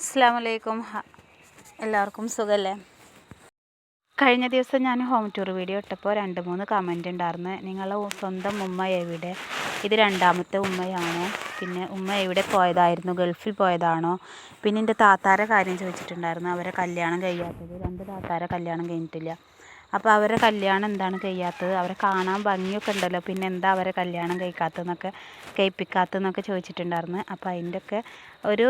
അസ്സാം വലൈക്കും എല്ലാവർക്കും സുഖമല്ലേ കഴിഞ്ഞ ദിവസം ഞാൻ ഹോം ടൂർ വീഡിയോ ഇട്ടപ്പോൾ രണ്ട് മൂന്ന് കമന്റ് ഉണ്ടായിരുന്നു. നിങ്ങളെ സ്വന്തം ഉമ്മ എവിടെ? ഇത് രണ്ടാമത്തെ ഉമ്മയാണ്? പിന്നെ ഉമ്മ എവിടെ പോയതായിരുന്നു? ഗൾഫിൽ പോയതാണോ? പിന്നെ എന്റെ താത്താരെ കാര്യം ചോദിച്ചിട്ടുണ്ടായിരുന്നു. അവരെ കല്യാണം കഴിയാത്തത്. രണ്ട് താത്താരെ കല്യാണം കഴിഞ്ഞിട്ടില്ല. അപ്പോൾ അവരെ കല്യാണം എന്താണ് കഴിയാത്തത് അവരെ കാണാൻ ഭംഗിയൊക്കെ ഉണ്ടല്ലോ. പിന്നെ എന്താ അവരെ കല്യാണം കഴിക്കാത്തതെന്നൊക്കെ കഴിപ്പിക്കാത്തതെന്നൊക്കെ ചോദിച്ചിട്ടുണ്ടായിരുന്നു. അപ്പോൾ അതിന്റെയൊക്കെ ഒരു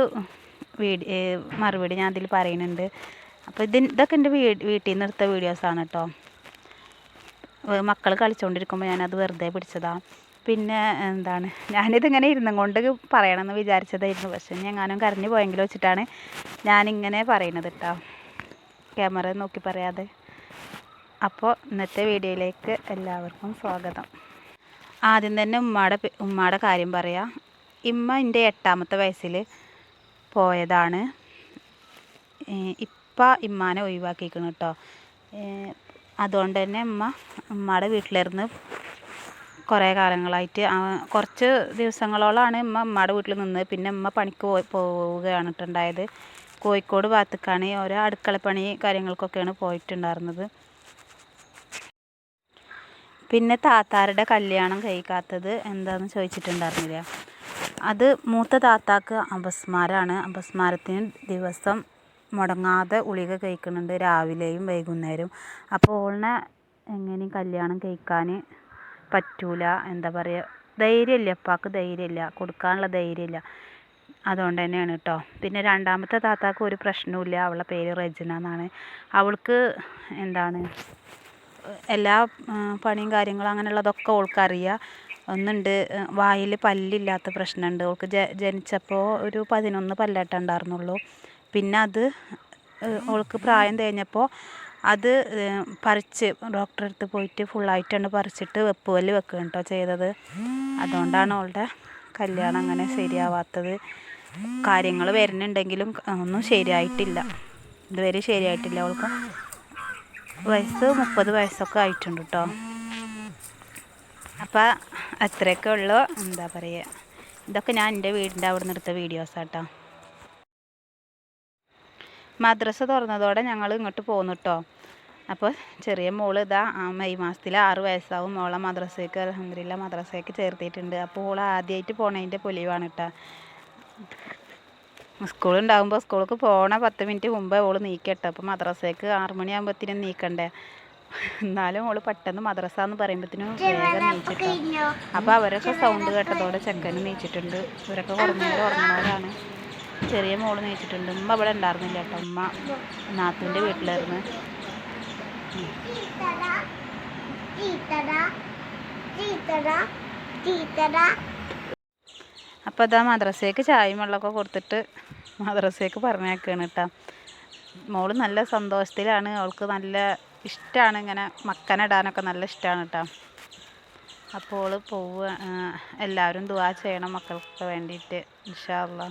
വീഡിയോ മറുപടി ഞാൻ അതിൽ പറയുന്നുണ്ട്. അപ്പോൾ ഇത് ഇതൊക്കെ എന്റെ വീട് വീട്ടിൽ നിന്ന് എടുത്ത വീഡിയോസാണ് കേട്ടോ മക്കൾ കളിച്ചുകൊണ്ടിരിക്കുമ്പോൾ ഞാനത് വെറുതെ പിടിച്ചതാണ് പിന്നെ എന്താണ് ഞാനിതിങ്ങനെ ഇരുന്നും കൊണ്ട് പറയണമെന്ന് വിചാരിച്ചതായിരുന്നു. പക്ഷേ ഞാനും കരഞ്ഞു പോയെങ്കിലും വെച്ചിട്ടാണ് ഞാനിങ്ങനെ പറയുന്നത് കേട്ടോ ക്യാമറ നോക്കി പറയാതെ. അപ്പോൾ ഇന്നത്തെ വീഡിയോയിലേക്ക് എല്ലാവർക്കും സ്വാഗതം. ആദ്യം തന്നെ ഉമ്മയുടെ ഉമ്മയുടെ കാര്യം പറയാം. ഇമ്മ എന്റെ എട്ടാമത്തെ വയസ്സിൽ പോയതാണ്. ഇപ്പം ഇമ്മാനെ ഒഴിവാക്കിക്കണം കേട്ടോ. അതുകൊണ്ട് തന്നെ ഉമ്മ ഉമ്മയുടെ വീട്ടിലിരുന്ന് കുറേ കാലങ്ങളായിട്ട് കുറച്ച് ദിവസങ്ങളോളാണ് ഉമ്മ ഉമ്മയുടെ വീട്ടിൽ നിന്ന് പിന്നെ ഉമ്മ പണിക്ക് പോവുകയാണ് ഉണ്ടായത്. കോഴിക്കോട് ഭാഗത്തേക്കാണ് ഓരോ അടുക്കളപ്പണി കാര്യങ്ങൾക്കൊക്കെയാണ് പോയിട്ടുണ്ടായിരുന്നത്. പിന്നെ താത്താരുടെ കല്യാണം കഴിക്കാത്തത് എന്താണെന്ന് ചോദിച്ചിട്ടുണ്ടായിരുന്നില്ല. അത് മൂത്ത താത്താക്ക് അപസ്മാരമാണ് അപസ്മാരത്തിന് ദിവസം മുടങ്ങാതെ ഉളിക കഴിക്കുന്നുണ്ട് രാവിലെയും വൈകുന്നേരവും. അപ്പോൾ ഓളിനെ എങ്ങനെയും കല്യാണം കഴിക്കാൻ പറ്റൂല. എന്താ പറയുക ധൈര്യമില്ല. അപ്പാക്ക് ധൈര്യമില്ല. കൊടുക്കാനുള്ള ധൈര്യമില്ല. അതുകൊണ്ട് തന്നെയാണ് കേട്ടോ പിന്നെ രണ്ടാമത്തെ താത്താക്ക് ഒരു പ്രശ്നവുമില്ല. അവളുടെ പേര് റെജിന എന്നാണ്. അവൾക്ക് എന്താണ് എല്ലാ പണിയും കാര്യങ്ങളും അങ്ങനെയുള്ളതൊക്കെ ഓൾക്കറിയാം. ഒന്നുണ്ട് വായിൽ പല്ലില്ലാത്ത പ്രശ്നമുണ്ട്. ഓൾക്ക് ജനിച്ചപ്പോൾ ഒരു പതിനൊന്ന് പല്ലേട്ടം ഉണ്ടായിരുന്നുള്ളൂ. പിന്നെ അത് ഓൾക്ക് പ്രായം തേഞ്ഞപ്പോൾ അത് പറിച്ച് ഡോക്ടറെ അടുത്ത് പോയിട്ട് ഫുള്ളായിട്ടാണ് പറിച്ചിട്ട് വെപ്പ് പല്ല് വെക്കുക കേട്ടോ ചെയ്തത്. അതുകൊണ്ടാണ് അവളുടെ കല്യാണം അങ്ങനെ ശരിയാവാത്തത്. കാര്യങ്ങൾ വരുന്നുണ്ടെങ്കിലും ഒന്നും ശരിയായിട്ടില്ല. ഇതുവരെ ശരിയായിട്ടില്ല. അവൾക്ക് വയസ്സ് മുപ്പത് വയസ്സൊക്കെ ആയിട്ടുണ്ട് കേട്ടോ അപ്പം അത്രയൊക്കെ ഉള്ളു. എന്താ പറയുക ഇതൊക്കെ ഞാൻ എന്റെ വീടിന്റെ അവിടെ നിന്ന് എടുത്ത വീഡിയോസാട്ടോ മദ്രസ തുറന്നതോടെ ഞങ്ങൾ ഇങ്ങോട്ട് പോന്നു കേട്ടോ അപ്പോൾ ചെറിയ മോൾ ഇതാ മെയ് മാസത്തിൽ ആറ് വയസ്സാവും മോളെ മദ്രസയ്ക്ക് അലഹമില്ല മദ്രസയ്ക്ക് ചേർത്തിട്ടുണ്ട് അപ്പോൾ ഓൾ ആദ്യമായിട്ട് പോണതിന്റെ പൊലിവാണ് കേട്ടോ സ്കൂൾ ഉണ്ടാകുമ്പോൾ സ്കൂൾക്ക് പോണ പത്ത് മിനിറ്റ് മുമ്പേ ഓൾ നീക്കട്ടെ. അപ്പോൾ മദ്രസയ്ക്ക് ആറ് മണിയാകുമ്പോഴത്തേനും നീക്കണ്ടേ? എന്നാലും ഓൾ പെട്ടെന്ന് മദ്രസ എന്ന് പറയുമ്പോഴത്തേനും വേഗം അപ്പോൾ അവരൊക്കെ സൗണ്ട് കേട്ടതോടെ ചെക്കനും നീച്ചിട്ടുണ്ട്. ഇവരൊക്കെ കുറഞ്ഞ ഉറങ്ങുന്നവരാണ്. ചെറിയ മോൾ നീച്ചിട്ടുണ്ട്. ഉമ്മ ഇവിടെ ഉണ്ടായിരുന്നില്ല കേട്ടോ. ഉമ്മ നാത്തിന്റെ വീട്ടിലായിരുന്നു. ചീത്തട. അപ്പോൾ അതാ മദ്രസയ്ക്ക് ചായയും വെള്ളമൊക്കെ കൊടുത്തിട്ട് മദ്രസയ്ക്ക് പറഞ്ഞേക്കാണ് കേട്ടോ. മോൾ നല്ല സന്തോഷത്തിലാണ്. അവൾക്ക് നല്ല ഇഷ്ടമാണ് ഇങ്ങനെ മക്കനിടാനൊക്കെ നല്ല ഇഷ്ടമാണ് കേട്ടോ. അപ്പോൾ പോവുക എല്ലാവരും ദുവാ ചെയ്യണം മക്കൾക്ക് വേണ്ടിയിട്ട് ഇൻഷാ അള്ളാ.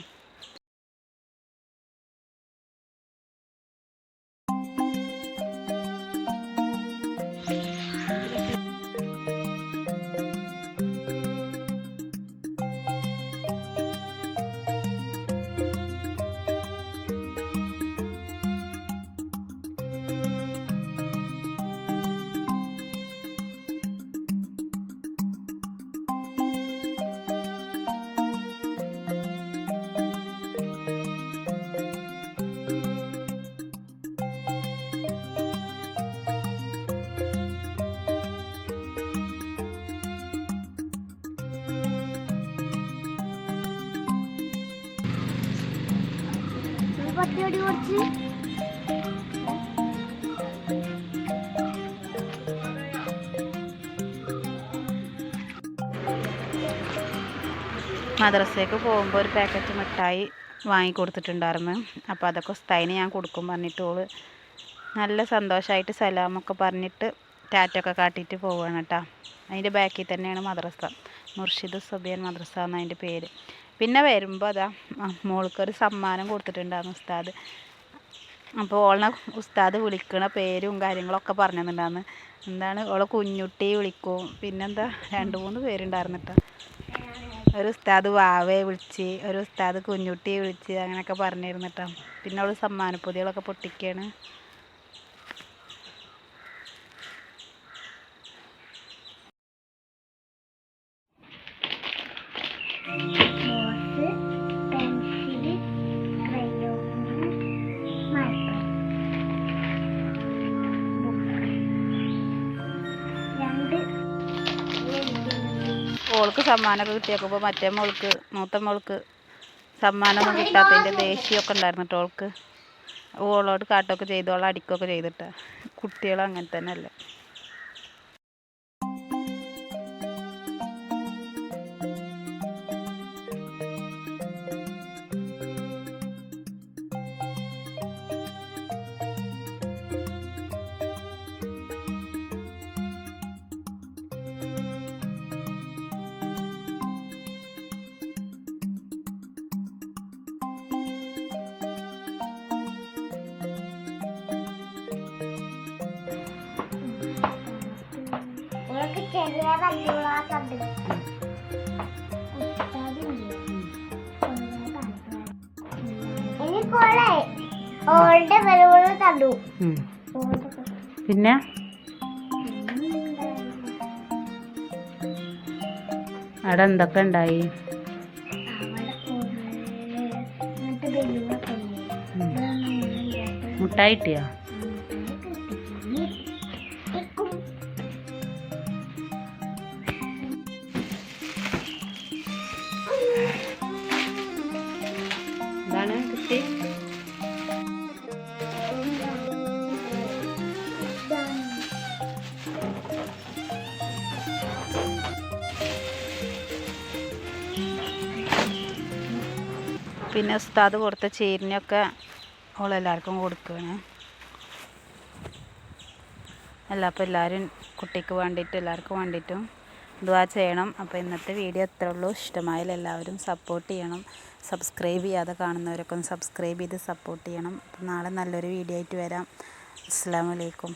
പത്തിയോടി കുറച്ച്. മദ്രസയ്ക്ക് പോകുമ്പോൾ ഒരു പാക്കറ്റ് മിഠായി വാങ്ങി കൊടുത്തിട്ടുണ്ടായിരുന്നു. അപ്പോൾ അതൊക്കെ ഉസ്തായിന് ഞാൻ കൊടുക്കും പറഞ്ഞിട്ട് ഓൾ നല്ല സന്തോഷമായിട്ട് സലാമൊക്കെ പറഞ്ഞിട്ട് ടാറ്റൊക്കെ കാട്ടിയിട്ട് പോവുകയാണ് കേട്ടോ അതിന്റെ ബാക്കിൽ തന്നെയാണ് മദ്രസ. മുർഷിദ് സുബിയൻ മദ്രസ എന്നാണ് അതിന്റെ പേര്. പിന്നെ വരുമ്പോൾ അതാ മോൾക്കൊരു സമ്മാനം കൊടുത്തിട്ടുണ്ടായിരുന്നു ഉസ്താദ്. അപ്പോൾ ഓളെ ഉസ്താദ് വിളിക്കണ പേരും കാര്യങ്ങളൊക്കെ പറഞ്ഞു തന്നിട്ടുണ്ടായിരുന്നു എന്താണ് ഓളെ കുഞ്ഞുട്ടി വിളിക്കും. പിന്നെന്താ രണ്ട് മൂന്ന് പേരുണ്ടായിരുന്നു കേട്ടോ ഒരു ഉസ്താദ് വാവയെ വിളിച്ച് ഒരു ഉസ്താദ് കുഞ്ഞുട്ടിയെ വിളിച്ച് അങ്ങനെയൊക്കെ പറഞ്ഞിരുന്നു കേട്ടോ പിന്നെ അവൾ സമ്മാനപ്പൊതികളൊക്കെ പൊട്ടിക്കുകയാണ് ഓൾക്ക് സമ്മാനമൊക്കെ കിട്ടിയപ്പോൾ മറ്റേ മോൾക്ക് മൂത്ത മോൾക്ക് സമ്മാനമൊന്നും കിട്ടാത്തതിന്റെ ദേഷ്യമൊക്കെ ഉണ്ടായിരുന്നു കേട്ടോ ഓൾക്ക്. ഓളോട് കാട്ടൊക്കെ ചെയ്തു ഓളെ അടിക്കുകയൊക്കെ ചെയ്തിട്ടാ. കുട്ടികൾ അങ്ങനെ തന്നെ അല്ലേ പിന്നെ? അവിടെ എന്തൊക്കെ ഉണ്ടായി? മുട്ടായി പിന്നെ ഉസ്താദ് കൊടുത്ത ചേരിനൊക്കെ ഓളെല്ലാവർക്കും കൊടുക്കുകയാണ് അല്ല അപ്പോൾ എല്ലാവരും കുട്ടിക്ക് വേണ്ടിയിട്ട് എല്ലാവർക്കും വേണ്ടിയിട്ടും ദുവാ ചെയ്യണം. അപ്പോൾ ഇന്നത്തെ വീഡിയോ എത്ര ഉള്ളൂ. ഇഷ്ടമായാൽ എല്ലാവരും സപ്പോർട്ട് ചെയ്യണം. സബ്സ്ക്രൈബ് ചെയ്യാതെ കാണുന്നവരൊക്കെ ഒന്ന് സബ്സ്ക്രൈബ് ചെയ്ത് സപ്പോർട്ട് ചെയ്യണം. അപ്പോൾ നാളെ നല്ലൊരു വീഡിയോ ആയിട്ട് വരാം. അസ്സാം വലൈക്കും